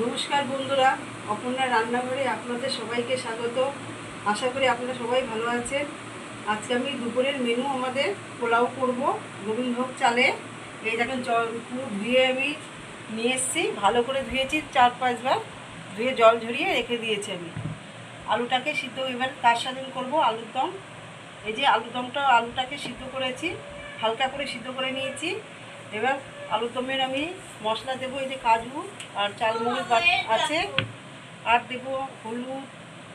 নমস্কার বন্ধুরা অপর্ণা রান্নাঘরে আপনাদের সবাইকে স্বাগত। আশা করি আপনারা সবাই ভালো আছেন। আজকে আমি দুপুরের মেনু আমাদের পোলাও করব গোবিন্দভোগ চালে। এই দেখেন জল, পুরো ধুয়ে আমি নিয়ে এসেছি। ভালো করে ধুয়েছি, চার পাঁচবার ধুয়ে জল ঝরিয়ে রেখে দিয়েছি আমি। আলুটাকে সিদ্ধ, এবার তার সাথে করব? আলুর দম। এই যে আলুর দমটা আলুটাকে সিদ্ধ করেছি, হালকা করে সিদ্ধ করে নিয়েছি। এবার আলুর দমের আমি মশলা দেবো এই যে কাজু আর চালমগজ আছে। আর দেবো হলুদ,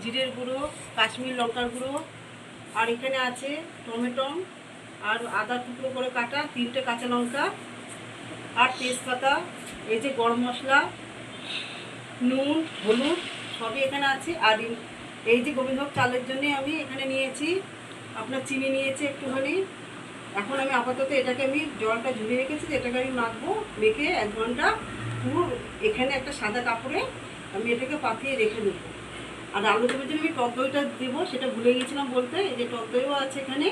জিরের গুঁড়ো, কাশ্মীর লঙ্কার গুঁড়ো। আর এখানে আছে টমেটো আর আদা টুকরো করে কাটা, তিনটে কাঁচা লঙ্কা আর তেজপাতা, এই যে গরম মশলা, নুন, হলুদ, সবই এখানে আছে। আর এই- এই যে গোবিন্দভোগ চালের জন্য আমি এখানে নিয়েছি, আপনার চিনি নিয়েছি একটুখানি। এখন আমি আপাতত এটাকে আমি জলটা ঝরিয়ে রেখেছি এটাকে আমি মাখবো, মেখে এক ঘণ্টা পুরো এখানে একটা সাদা কাপড়ে আমি এটাকে পাতিয়ে রেখে দেবো। আর আলু দেবের জন্য আমি টক দইটা দেবো, সেটা ভুলে গিয়েছিলাম বলতে, এই যে টক দইও আছে এখানে।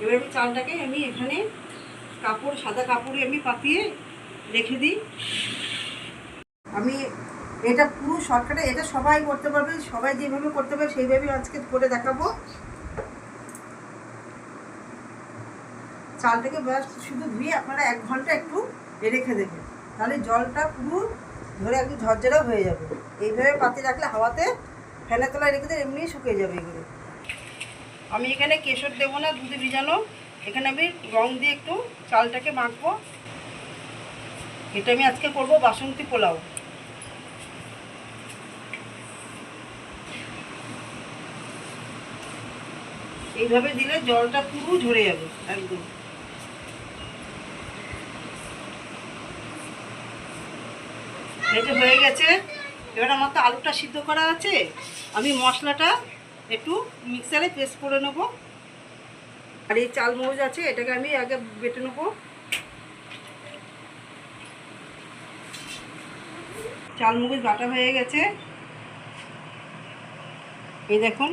এবার আমি চালটাকে আমি এখানে কাপড়, সাদা কাপড়ে আমি পাতিয়ে রেখে দিই। আমি এটা পুরো শর্টকাটে, এটা সবাই করতে পারবে, সবাই যেভাবে করতে পারবে, সেইভাবেই আজকে করে দেখাবো। চালটাকে ব্যাস শুধু ধুয়ে আপনারা এক ঘণ্টা একটু রেখে দেবেন। তাহলে জলটা পুরো ধরে একদম ঝরঝরা হয়ে যাবে। এইভাবে পাতি রাখলে হাওয়াতে ফ্যানের তলায় রেখে দেবে এমনিই শুকিয়ে যাবে এগুলো। আমি এখানে কেশর দেবো না, দুধে ভিজানো। এখানে আমি রং দিয়ে একটু চালটাকে মাখবো। এটা আমি আজকে করব বাসন্তী পোলাও। এইভাবে দিলে জলটা পুরো ঝরে যাবে, একদম। এটা হয়ে গেছে। এবার আমার তো আলুটা সিদ্ধ করা আছে। আমি মশলাটা একটু মিক্সারে পেস্ট করে নেব। আর এই চাল আছে, এটাকে আমি আগে বেটে নেব। চাল বাটা হয়ে গেছে। এই দেখুন।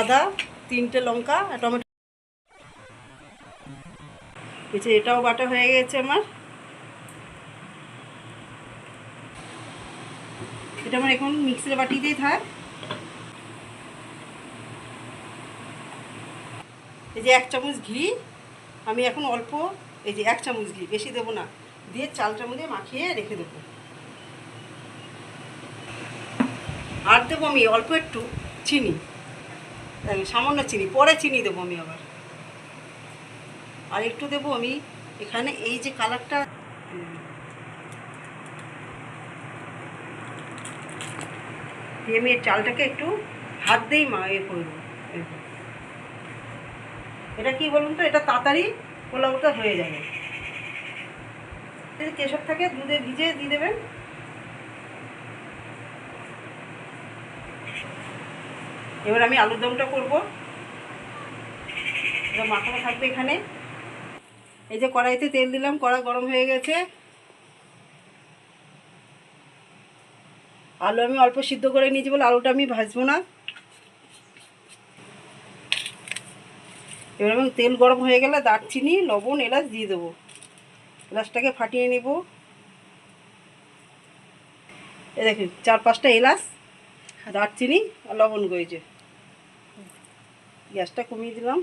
আদা, তিনটে লঙ্কা টমেটো যে এটাও বাটা হয়ে গেছে আমার। এটা আমার এখন মিক্সিতে বাটিতেই থাক। এই যে এক চামচ ঘি, আমি এখন অল্প, এই যে এক চামচ ঘি, বেশি দেবো না। দিয়ে চালটা মধ্যে মাখিয়ে রেখে দেবো। আর দেবো আমি অল্প একটু চিনি সামান্য চিনি, পরে চিনি দেবো আমি আবার। আর একটু দেবো আমি। এখানে এই যে কালারটা দিয়ে আমি চালটাকে একটু হাত দিয়েই মা এ করব। এটা কি বলুন তো? এটা তাড়াতাড়ি পোলাওটা হয়ে যাবে। যদি কেশর থাকে, দুধে ভিজে দিয়ে দেবেন। এবার আমি আলুর দমটা করব। মাখানো থাকবে এখানে। এই যে কড়াইতে তেল দিলাম, কড়া গরম হয়ে গেছে। আলু আমি অল্প সিদ্ধ করে নিয়েছি বলে আলুটা আমি ভাজবো না। এবার আমি তেল গরম হয়ে গেলে দারচিনি, লবণ, এলাচ দিয়ে দেবো। এলাচটাকে ফাটিয়ে নেব। এ দেখুন, চার পাঁচটা এলাচ, দারচিনি আর লবণ গয়েছে গ্যাসটা কমিয়ে দিলাম।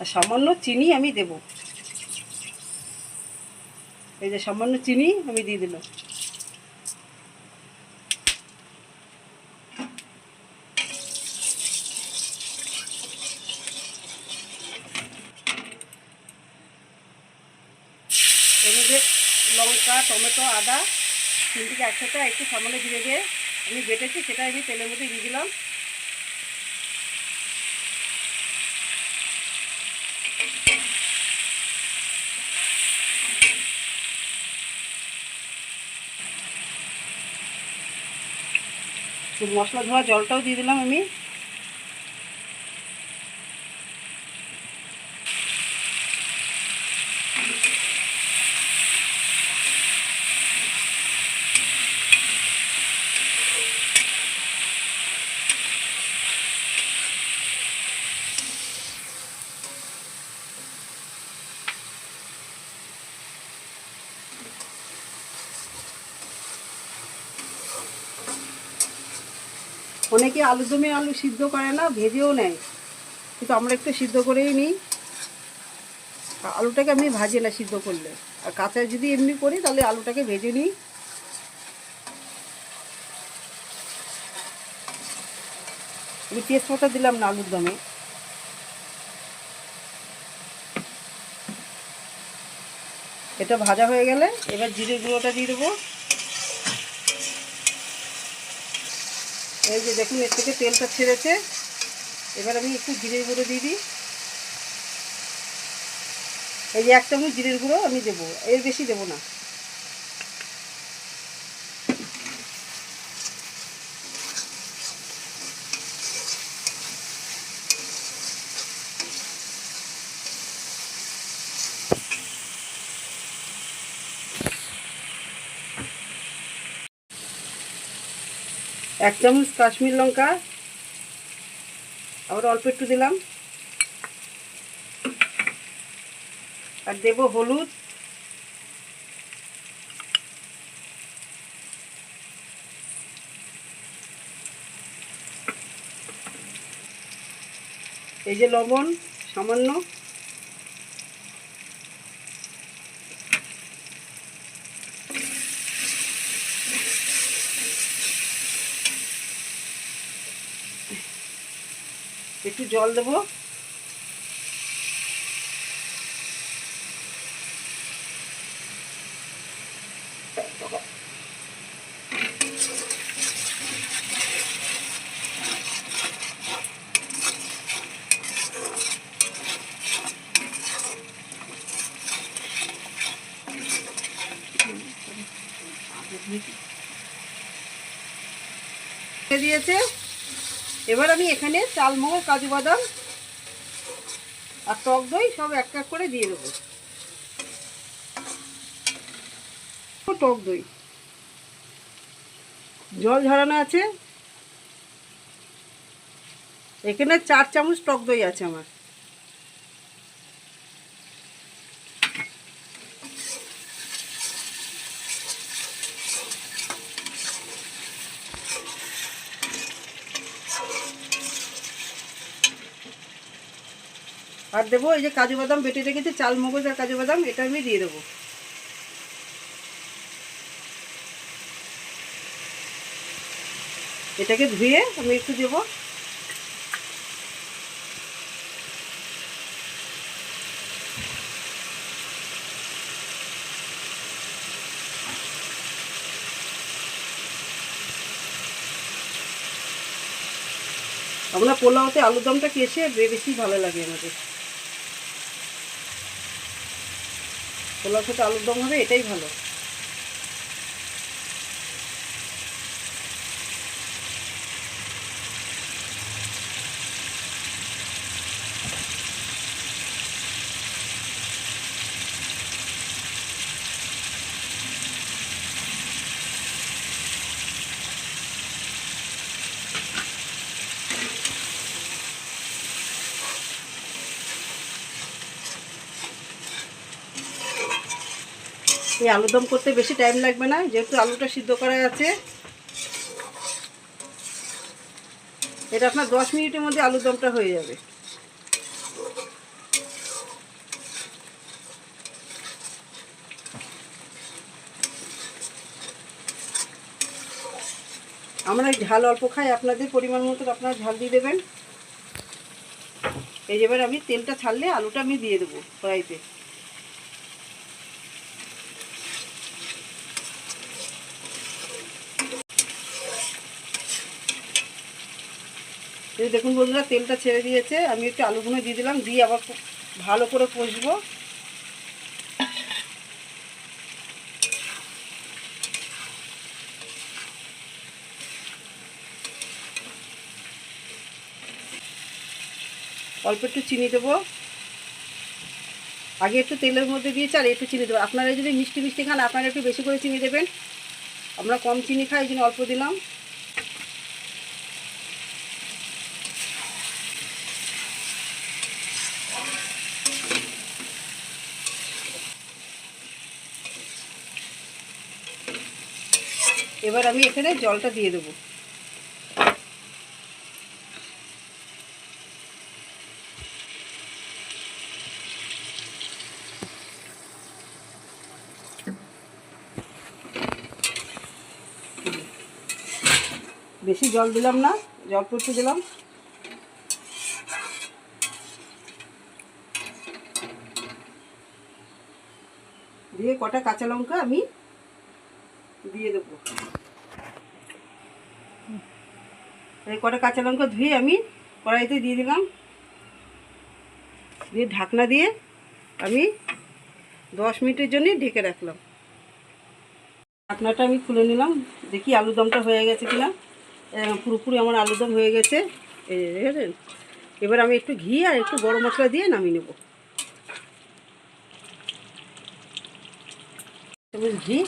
আর সামান্য চিনি আমি দেব। এই যে সামান্য চিনি আমি দিয়ে দিলাম। লঙ্কা, টমেটো, আদা, তিনটিকে একসাথে একটু সামান্য জিরে দিয়ে আমি বেটেছি সেটা আমি তেলের মধ্যে দিয়ে দিলাম। মশলা ধোয়া জলটাও দিয়ে দিলাম আমি। অনেকে আলুদমে আলু সিদ্ধ করে না, ভেজেও নেয়। কিন্তু আমরা একটু সিদ্ধ করেই নিই। আলুটাকে আমি ভাজি না সিদ্ধ করলে। আর কাঁচা যদি এমনি করি, তাহলে আলুটাকে ভেজে নিই। আমি তেজপাতা দিলাম না আলুর দমে। এটা ভাজা হয়ে গেলে এবার জিরে গুঁড়োটা দিয়ে দেবো। এই যে দেখুন, এর থেকে তেলটা ছেড়েছে। এবার আমি একটু জিরের গুঁড়ো দিয়ে দিই। এই যে এক চামচ জিরের গুঁড়ো আমি দেবো। এর বেশি দেবো না। এক চামচ কাশ্মীর লঙ্কা, আবার অল্প একটু দিলাম। আর দেবো হলুদ। এই যে লবণ, সামান্য। একটু জল দেবো দিয়ে দিয়েছে এবার আমি এখানে চালমগজ কাজু বাদাম আর টক দই সব এক এক করে দিয়ে দেবো। টক দই। জল ঝরানো আছে। এখানে চার চামচ টক দই আছে আমার। দেবো, এই যে কাজু বাদাম বেটে রেখেছি, চাল, মগজ আর কাজু বাদাম, এটা আমি দিয়ে দেবো। এটাকে ধুয়ে আমি একটু দেবো। আমরা পোলাওতে আলুর দমটা কেসে বেশি ভালো লাগে আমাদের। পোলাও খেতে আলুর দম হবে এটাই ভালো। এই আলুদম করতে বেশি টাইম লাগবে না, যেহেতু আলুটা সিদ্ধ করা আছে। এটা আপনার দশ মিনিটের মধ্যে আলুদমটা হয়ে যাবে। আমরা ঝাল অল্প খাই, আপনাদের পরিমাণ মতো আপনারা ঝাল দিয়ে দেবেন। এই এবার আমি তেলটা ছাড়লে আলুটা আমি দিয়ে দেবো কড়াইতে। এই দেখুন বন্ধুরা, তেলটা ছেড়ে দিয়েছে। আমি একটু আলুগুলো দিয়ে দিলাম, দিয়ে আবার ভালো করে কষবো। অল্প একটু চিনি দেবো। আগে একটু তেলের মধ্যে দিয়েছি, আর একটু চিনি দেবো। আপনারা যদি মিষ্টি মিষ্টি খান, আপনারা একটু বেশি করে চিনি দেবেন। আমরা কম চিনি খাই, এই জন্য অল্প দিলাম। এবার আমি এখানে জলটা দিয়ে দেবো। বেশি জল দিলাম না, জল পড়তে দিলাম। দিয়ে কটা কাঁচা লঙ্কা আমি দিয়ে দেবো। এই কটা কাঁচা লঙ্কা ধুয়ে আমি কড়াইতে দিয়ে দিলাম। দিয়ে ঢাকনা দিয়ে আমি দশ মিনিটের জন্য ঢেকে রাখলাম। ঢাকনাটা আমি খুলে নিলাম। দেখি আলুদমটা হয়ে গেছে কিনা। পুরোপুরি আমার আলুদম হয়ে গেছে। দেখেছেন? এবার আমি একটু ঘি আর একটু গরম মশলা দিয়ে নামিয়ে নেব। ঘি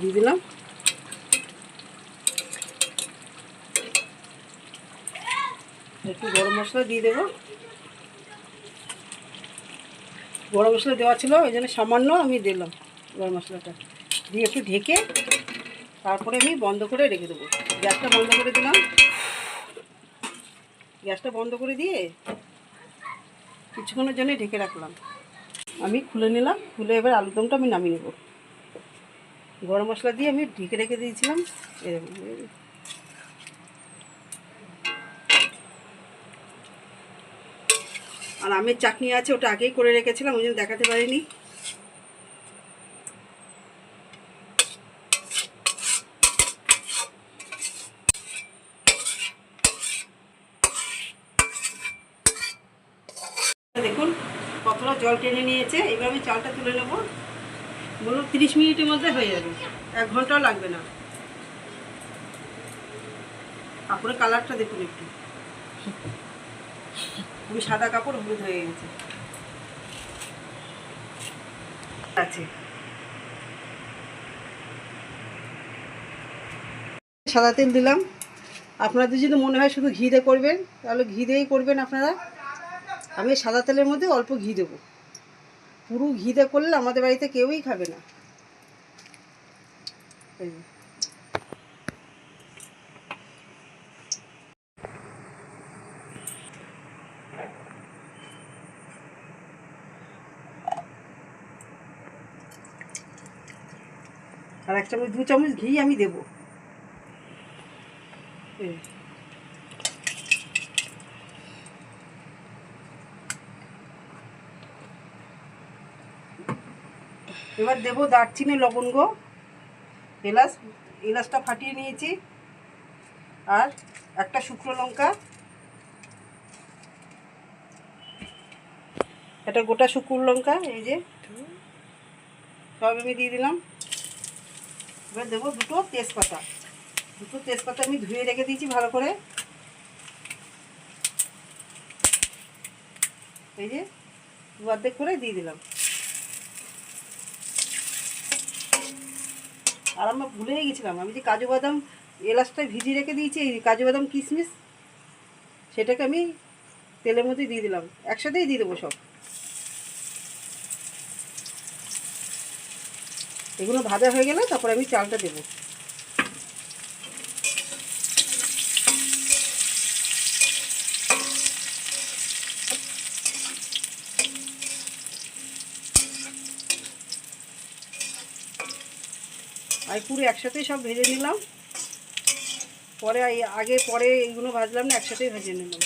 দিয়ে দিলাম। একটু গরম মশলা দিয়ে দেবো। গরম মশলা দেওয়া ছিল, ওই জন্য সামান্য আমি দিলাম গরম মশলাটা। দিয়ে একটু ঢেকে তারপরে আমি বন্ধ করে রেখে দেবো। গ্যাসটা বন্ধ করে দিলাম। গ্যাসটা বন্ধ করে দিয়ে কিছুক্ষণের জন্য ঢেকে রাখলাম। আমি খুলে নিলাম, খুলে এবার আলুদমটা আমি নামিয়ে নেব। গরম মশলা দিয়ে আমি ঢেকে রেখে দিয়েছিলাম। এরকম আর আমের চাটনি আছে, ওটা আগেই করে রেখেছিলাম, ওই জন্য দেখাতে পারিনি। দেখুন, কতটা জল টেনে নিয়েছে, এবার আমি চালটা তুলে নেব। বলুন, তিরিশ মিনিটের মধ্যে হয়ে যাবে, এক ঘন্টাও লাগবে না। কাপড়ের কালারটা দেখুন একটু। খুবই সাদা কাপড় হলুদ হয়ে গেছে। আছে। সাদা তেল দিলাম। আপনাদের যদি মনে হয় শুধু ঘি দিয়ে করবেন, তাহলে ঘি দিয়েই করবেন আপনারা। আমি সাদা তেলের মধ্যে অল্প ঘি দেবো। পুরো ঘি দিয়ে করলে আমাদের বাড়িতে কেউই খাবে না। এক চামচ দু চামচ ঘি আমি দেবো। এবার দেবো দারচিনি লবঙ্গ এলাচ এলাচটা ফাটিয়ে নিয়েছি। আর একটা শুকনো লঙ্কা। একটা গোটা শুকনো লঙ্কা এই যে। সব আমি দিয়ে দিলাম। এবার দেবো দুটো তেজপাতা। দুটো তেজপাতা আমি ধুয়ে রেখে দিয়েছি ভালো করে। এই যে অর্ধেক করে দিয়ে দিলাম। আর আমরা ভুলেই গেছিলাম, আমি যে কাজু বাদাম এলাচটা ভিজিয়ে রেখে দিয়েছি, এই কাজু বাদাম কিশমিশ, সেটাকে আমি তেলের মধ্যে দিয়ে দিলাম। একসাথেই দিয়ে দেবো সব। এগুলো ভাজা হয়ে গেলে তারপরে আমি চালটা দেবো। আমি পুরো একসাথেই সব ভেজে নিলাম। পরে আগে পরে এইগুলো ভাজলাম না, একসাথেই ভেজে নিলাম।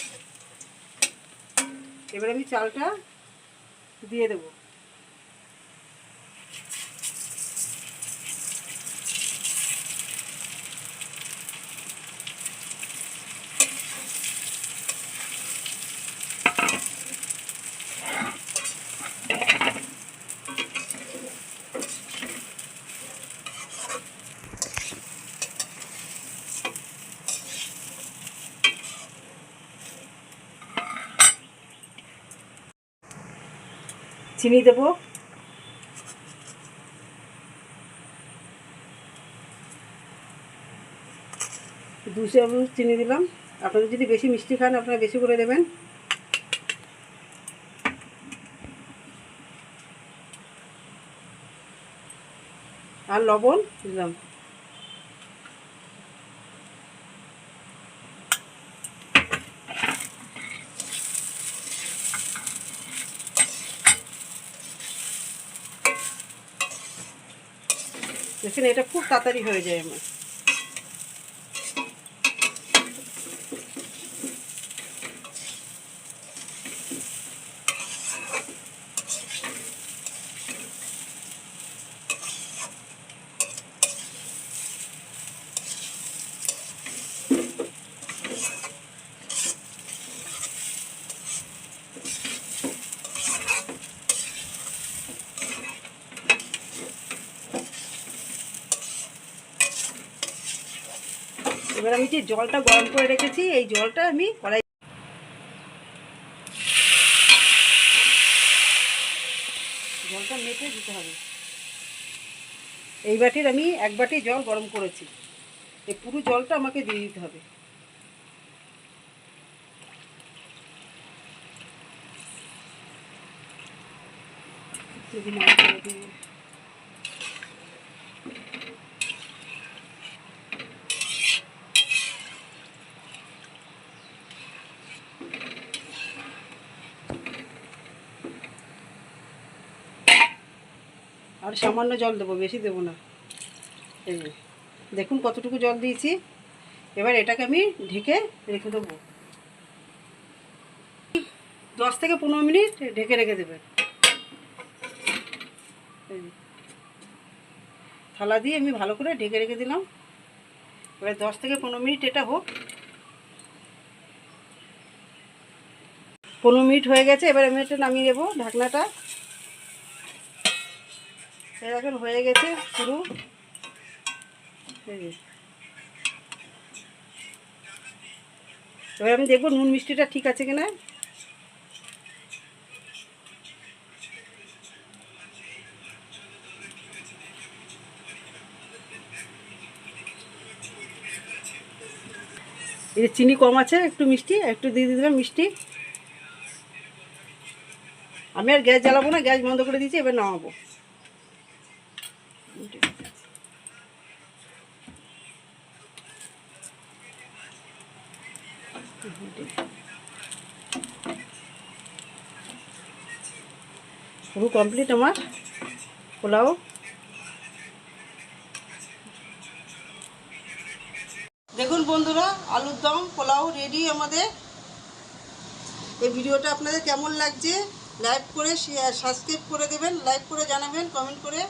এবার আমি চালটা দিয়ে দেবো। চিনি দেব। দু চামচ চিনি দিলাম। আপনারা যদি বেশি মিষ্টি খান, আপনারা বেশি করে দেবেন। আর লবণ দিলাম। দেখেন এটা খুব তাড়াতাড়ি হয়ে যায় আমার। আমি যে জলটা গরম করে রেখেছি, এই জলটা আমি কড়াই জলটা মেপে দিতে হবে। এই বাটির আমি এক বাটি জল গরম করেছি। এই পুরো জলটা আমাকে দিয়ে দিতে হবে করে দিই। আর সামান্য জল দেবো, বেশি দেবো না। এই দেখুন কতটুকু জল দিয়েছি। এবার এটাকে আমি ঢেকে রেখে দেবো। দশ থেকে পনেরো মিনিট ঢেকে রেখে এই থালা দিয়ে আমি ভালো করে ঢেকে রেখে দিলাম। এবার দশ থেকে পনেরো মিনিট এটা হোক। পনেরো মিনিট হয়ে গেছে, এবার আমি এটা নামিয়ে দেবো ঢাকনাটা। এরকম হয়ে গেছে পুরো। এবার আমি দেখব নুন মিষ্টিটা ঠিক আছে কিনা। এই যে চিনি কম আছে, একটু মিষ্টি, একটু দিয়ে দিতে মিষ্টি। আমি আর গ্যাস জ্বালাবো না, গ্যাস বন্ধ করে দিয়েছি, এবার নামাবো। পুরো কমপ্লিট আমার পোলাও দেখুন বন্ধুরা, আলুর দম, পোলাও রেডি আমাদের। এই ভিডিওটা আপনাদের কেমন লাগছে? লাইক করে সাবস্ক্রাইব করে দেবেন লাইক করে জানাবেন কমেন্ট করে।